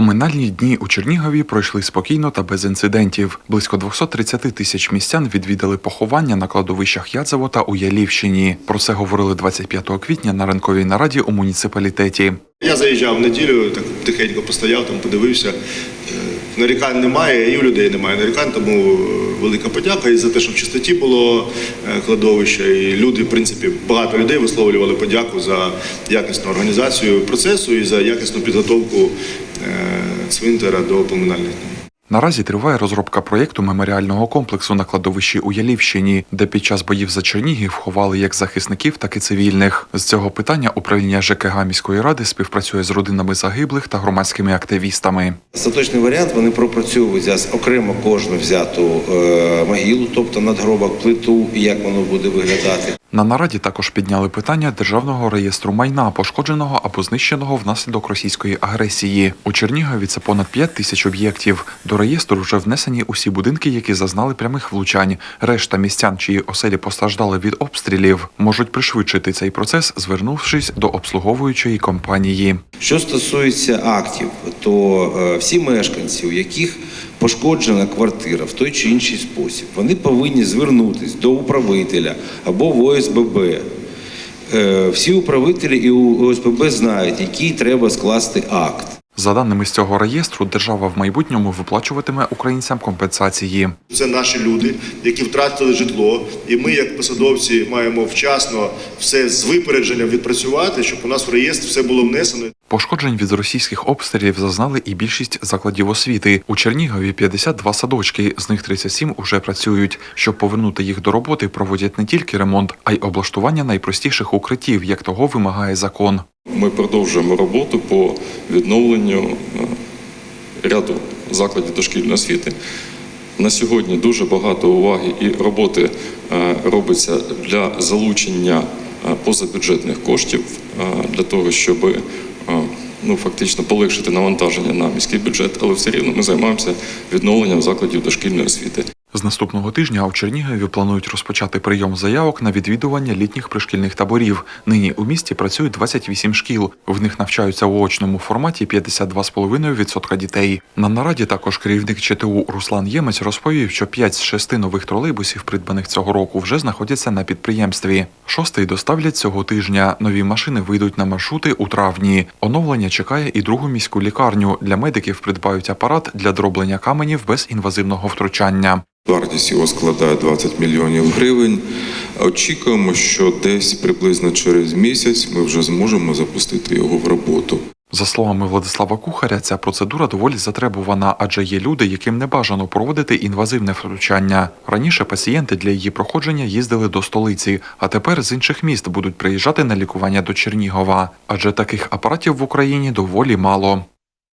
Поминальні дні у Чернігові пройшли спокійно та без інцидентів. Близько 230 тисяч містян відвідали поховання на кладовищах Ядзево та у Ялівщині. Про це говорили 25 квітня на ранковій нараді у муніципалітеті. Я заїжджав в неділю, так тихенько постояв, там подивився. Е, Нарікань немає, і у людей немає нарікань, тому е, велика подяка і за те, що в чистоті було е, кладовище. І люди, в принципі, багато людей висловлювали подяку за якісну організацію процесу і за якісну підготовку цвинтара до поминальних днів. Наразі триває розробка проєкту меморіального комплексу на кладовищі у Ялівщині, де під час боїв за Чернігів ховали як захисників, так і цивільних. З цього питання управління ЖКГ міської ради співпрацює з родинами загиблих та громадськими активістами. Остаточний варіант вони пропрацьовують зараз окремо кожну взяту е, могилу, тобто надгробок, плиту, і як воно буде виглядати. На нараді також підняли питання державного реєстру майна, пошкодженого або знищеного внаслідок російської агресії. У Чернігові це понад 5 тисяч об'єктів. До реєстру вже внесені усі будинки, які зазнали прямих влучань. Решта містян, чиї оселі постраждали від обстрілів, можуть пришвидшити цей процес, звернувшись до обслуговуючої компанії. Що стосується актів, то е, всі мешканці, у яких пошкоджена квартира в той чи інший спосіб, вони повинні звернутися до управителя або в ОСББ. Е, Всі управителі і ОСББ знають, який треба скласти акт. За даними з цього реєстру, держава в майбутньому виплачуватиме українцям компенсації. Це наші люди, які втратили житло, і ми, як посадовці, маємо вчасно все з випередженням відпрацювати, щоб у нас в реєстр все було внесено. Пошкоджень від російських обстрілів зазнали і більшість закладів освіти. У Чернігові 52 садочки, з них 37 уже працюють. Щоб повернути їх до роботи, проводять не тільки ремонт, а й облаштування найпростіших укриттів, як того вимагає закон. Ми продовжуємо роботу по відновленню е, ряду закладів дошкільної освіти. На сьогодні дуже багато уваги і роботи е, робиться для залучення е, позабюджетних коштів для того, щоб ну, фактично полегшити навантаження на міський бюджет, але все рівно ми займаємося відновленням закладів дошкільної освіти. З наступного тижня у Чернігові планують розпочати прийом заявок на відвідування літніх пришкільних таборів. Нині у місті працюють 28 шкіл. В них навчаються у очному форматі 52,5% дітей. На нараді також керівник ЧТУ Руслан Ємець розповів, що 5 з 6 нових тролейбусів, придбаних цього року, вже знаходяться на підприємстві. Шостий доставлять цього тижня. Нові машини вийдуть на маршрути у травні. Оновлення чекає і другу міську лікарню. Для медиків придбають апарат для дроблення каменів без інвазивного втручання. Вартість його складає 20 мільйонів гривень. Очікуємо, що десь приблизно через місяць ми вже зможемо запустити його в роботу. За словами Владислава Кухаря, ця процедура доволі затребувана, адже є люди, яким не бажано проводити інвазивне втручання. Раніше пацієнти для її проходження їздили до столиці, а тепер з інших міст будуть приїжджати на лікування до Чернігова, адже таких апаратів в Україні доволі мало.